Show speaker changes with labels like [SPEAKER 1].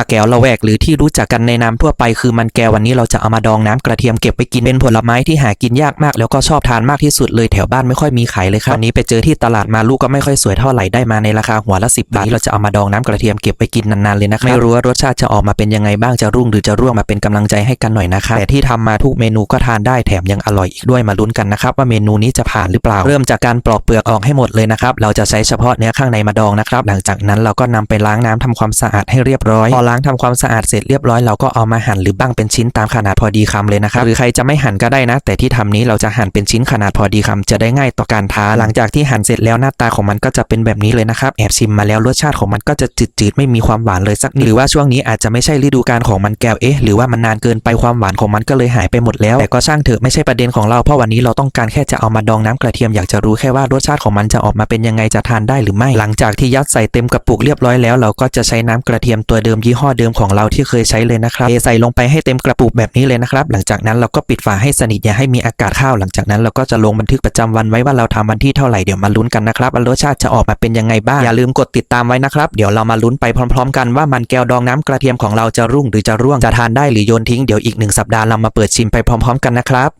[SPEAKER 1] มาแก้วละแวกหรือที่รู้จักกันในนามทั่วไปคือมันแก้ววันนี้เราจะเอามาดองน้ำกระเทียมเก็บไปกินเป็นผลไม้ที่หากินยากมาก แล้วก็ชอบทานมากที่สุดเลยแถวบ้านไม่ค่อยมีขายเลยครับวันนี้ไปเจอที่ตลาดมาลูกก็ไม่ค่อยสวยเท่าไหร่ได้มาในราคาหัวละ10บาทเราจะเอามาดองน้ำกระเทียมเก็บไปกินนานๆเลยนะครับไม่รู้ว่ารสชาติจะออกมาเป็นยังไงบ้างจะรุ่งหรือจะร่วงมาเป็นกำลังใจให้กันหน่อยนะครับแต่ที่ทำมาทุกเมนูก็ทานได้แถมยังอร่อยอีกด้วยมาลุ้นกันนะครับว่าเมนูนี้จะผ่านหรือเปล่า เริ่มจากการปลอกเปลือกออกให้หมดเลยนะครับเราจะใช้เฉพาะเนื้อข้างในมาดองนะครับหลังจากนั้นเราก็นำไปล้างน้ำทำความสะอาดให้เรียบร้อยพอล้างทำความสะอาดเสร็จเรียบร้อยเราก็เอามาหั่นหรือบ้างเป็นชิ้นตามขนาดพอดีคำเลยนะครับหรือใครจะไม่หั่นก็ได้นะ แต่ที่ทำนี้เราจะหั่นเป็นชิ้นขนาดพอดีคำจะได้ง่ายต่อการทาหลังจากที่หั่นเสร็จแล้วหน้าตาของมันก็จะเป็นแบบนี้เลยนะครับแอบชิมมาแล้วรสชาติของมันก็จะจืดๆไม่มีความหวานเลยสักนิดหรือว่าช่วงนี้อาจจะไม่ใช่ฤดูกาลของมันแก้วเอ๊ะหรือว่ามันนานเกินไปความหวานของมันก็เลยหายไปหมดแล้ว แต่ก็ช่างเถอะไม่ใช่ประเด็นของเราเพราะวันนี้เราต้องการแค่จะเอามาดองน้ำกระเทียมอยากจะรู้แค่ว่ารสชาติของมันจะออกมาเป็นยังไงจะทานได้หรือไม่ หลังจากที่ยัดใส่เต็มกระปุกเรียบร้อยแล้วเราก็จะใช้น้ำกระเทียมตัวเดิมยี่หอเดิมของเราที่เคยใช้เลยนะครับเทใส่ลงไปให้เต็มกระปุกแบบนี้เลยนะครับ หลังจากนั้นเราก็ปิดฝาให้สนิทอย่าให้มีอากาศเข้าหลังจากนั้นเราก็จะลงบันทึกประจำวันไว้ว่าเราทำวันที่เท่าไหร่เดี๋ยวมาลุ้นกันนะครับว่ารสชาติจะออกมาเป็นยังไงบ้างอย่าลืมกดติดตามไว้นะครับ เดี๋ยวเรามาลุ้นไปพร้อม ๆ กันว่ามันแก้วดองน้ำกระเทียมของเราจะรุ่งหรือจะร่วงจะทานได้หรือโยนทิ้งเดี๋ยวอีกหนึ่งสัปดาห์เรามาเปิดชิมไปพร้อม ๆ กันนะครับ